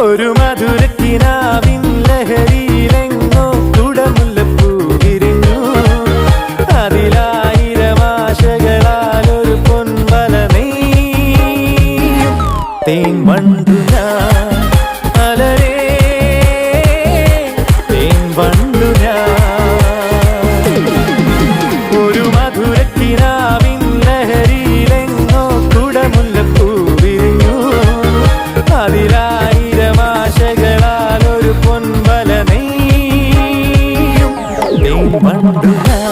ഒരു മധുരക്കിനാവിൻ ലഹരിയിലെങ്ങോ കുടമുല്ലപ്പൂ വിരിഞ്ഞു. അതിലായിരം ആശകളാൽ ഒരു പൊൻവല നെയ്യും ഞാൻ അലരേ. തേൻ വണ്ടു ഞാൻ Bandung